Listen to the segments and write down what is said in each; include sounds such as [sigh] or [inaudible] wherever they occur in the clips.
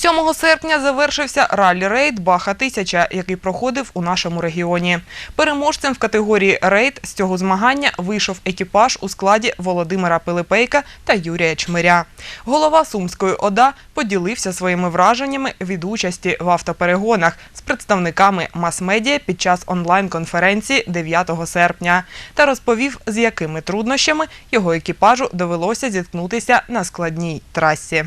7 серпня завершився ралі-рейд Баха Тисяча, який проходив у нашому регіоні. Переможцем в категорії рейд з цього змагання вийшов екіпаж у складі Володимира Пилипейка та Юрія Чмиря. Голова Сумської ОДА поділився своїми враженнями від участі в автоперегонах з представниками мас-медіа під час онлайн-конференції 9 серпня та розповів, з якими труднощами його екіпажу довелося зіткнутися на складній трасі.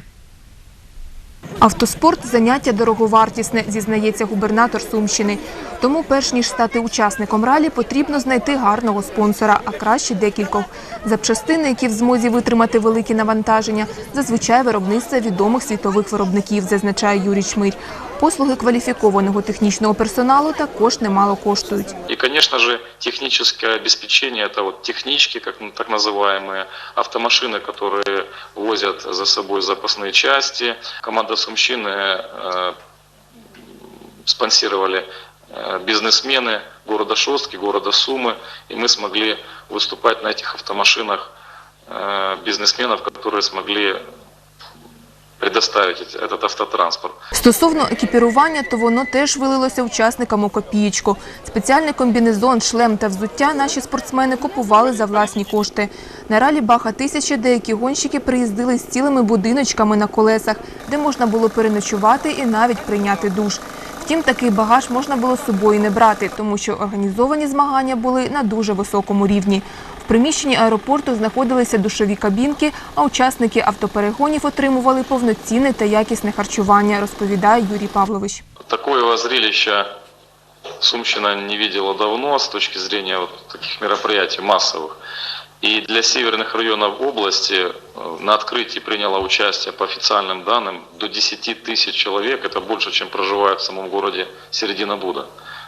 Автоспорт заняття дороговартісне, зізнається губернатор Сумщини. Тому, перш ніж стати учасником ралі, потрібно знайти гарного спонсора, а краще декількох. Запчастини, які в змозі витримати великі навантаження, зазвичай виробництво відомих світових виробників, зазначає Юрій Чмирь. Послуги кваліфікованого технічного персоналу також немало коштують. И, конечно же, техническое обеспечение, это вот технички, как н- так называемые, автомашины, которые возят за собой запасные части. Команда Сумщины э, спонсировали э, бизнесмены города Шостки, города Сумы, и мы смогли выступать на этих автомашинах э, бизнесменов, которые смогли предоставить этот автотранспорт. Стосовно екіпірування, то воно теж вилилося учасникам у копієчку. Спеціальний комбінезон, шлем та взуття наші спортсмени купували за власні кошти. На ралі Баха тисячі деякі гонщики приїздили з цілими будиночками на колесах, де можна було переночувати і навіть прийняти душ. Втім, такий багаж можна було з собою не брати, тому що організовані змагання були на дуже високому рівні. В приміщенні аеропорту знаходилися душові кабінки, а учасники автоперегонів отримували повноцінне та якісне харчування, розповідає Юрій Павлович. Такого зрелища Сумщина не видела давно с точки зрения вот таких мероприятий массовых. И для северных районов области э, на открытии приняло участие по официальным данным до 10 тысяч человек. Это больше, чем проживает в самом городе Середина Буда.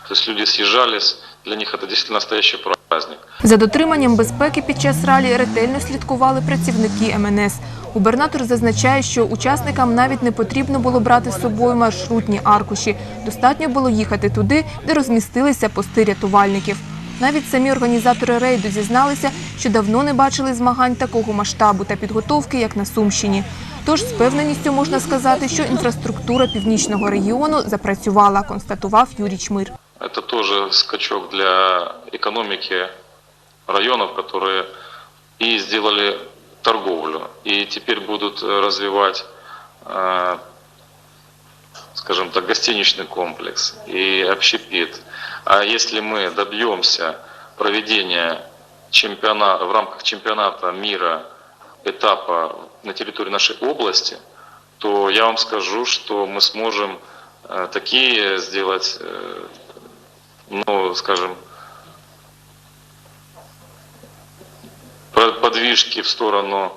То есть люди съезжались, для них это действительно настоящий праздник. За дотриманням безпеки під час ралі ретельно слідкували працівники МНС. Губернатор зазначає, що учасникам навіть не потрібно було брати з собою маршрутні аркуші. Достатньо було їхати туди, де розмістилися пости рятувальників. Навіть самі організатори рейду зізналися, що давно не бачили змагань такого масштабу та підготовки, як на Сумщині. Тож з певненістю можна сказати, що інфраструктура північного регіону запрацювала, констатував Юрій Чмир. Это тоже скачок для экономики районов, которые и сделали торговлю, и теперь будут э, развивать, э, скажем так, гостиничный комплекс и общепит. А если мы добьемся проведения чемпиона, в рамках чемпионата мира этапа на территории нашей области, то я вам скажу, что мы сможем э, такие сделать ну, скажем, подвижки в сторону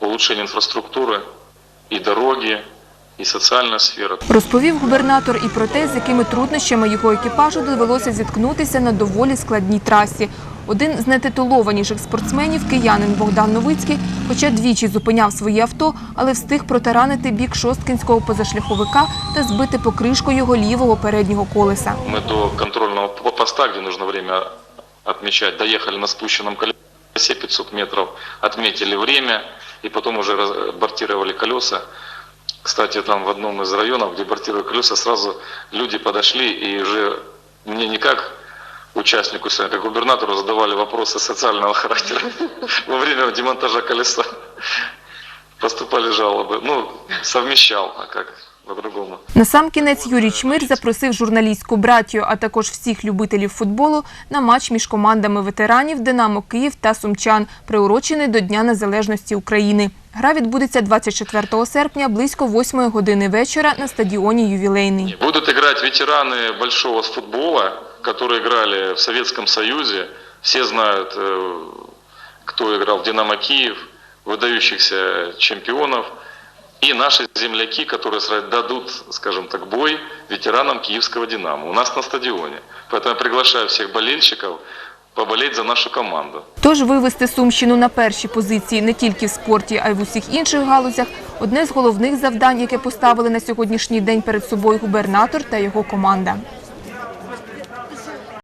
улучшения инфраструктуры и дороги, і соціальна сфера. Розповів губернатор і про те, з якими труднощами його екіпажу довелося зіткнутися на доволі складній трасі. Один з нетитулованіших спортсменів, киянин Богдан Новицький, хоча двічі зупиняв своє авто, але встиг протаранити бік шосткінського позашляховика та збити покришку його лівого переднього колеса. Мы до контрольного по- поста, где нужно время отмечать, доехали на спущенном колесе 500 метров, отметили время, и потом уже раз- бортировали колеса. Кстати, там в одном из районов, где бортировали колеса, сразу люди подошли и уже мне не как участнику, а как губернатору задавали вопросы социального характера [laughs] во время демонтажа колеса. Поступали жалобы. Ну, совмещал, а как по-другому. Насамкінець Юрій Чмир запросив журналістську братію, а також всіх любителів футболу на матч між командами ветеранів Динамо Київ та Сумчан, приурочений до Дня Незалежності України. Гра відбудеться 24 серпня близько 8 години вечора на стадіоні Ювілейний. Будут играть ветераны большого футбола, которые играли в Советском Союзе. Все знают, э, кто играл в «Динамо Киев», выдающихся чемпионов. И наши земляки, которые сра- дадут, скажем так, бой ветеранам киевского «Динамо» у нас на стадионе. Поэтому я приглашаю всех болельщиков поболеть за нашу команду. Тож вивести Сумщину на перші позиції не тільки в спорті, а й в усіх інших галузях – одне з головних завдань, яке поставили на сьогоднішній день перед собою губернатор та його команда.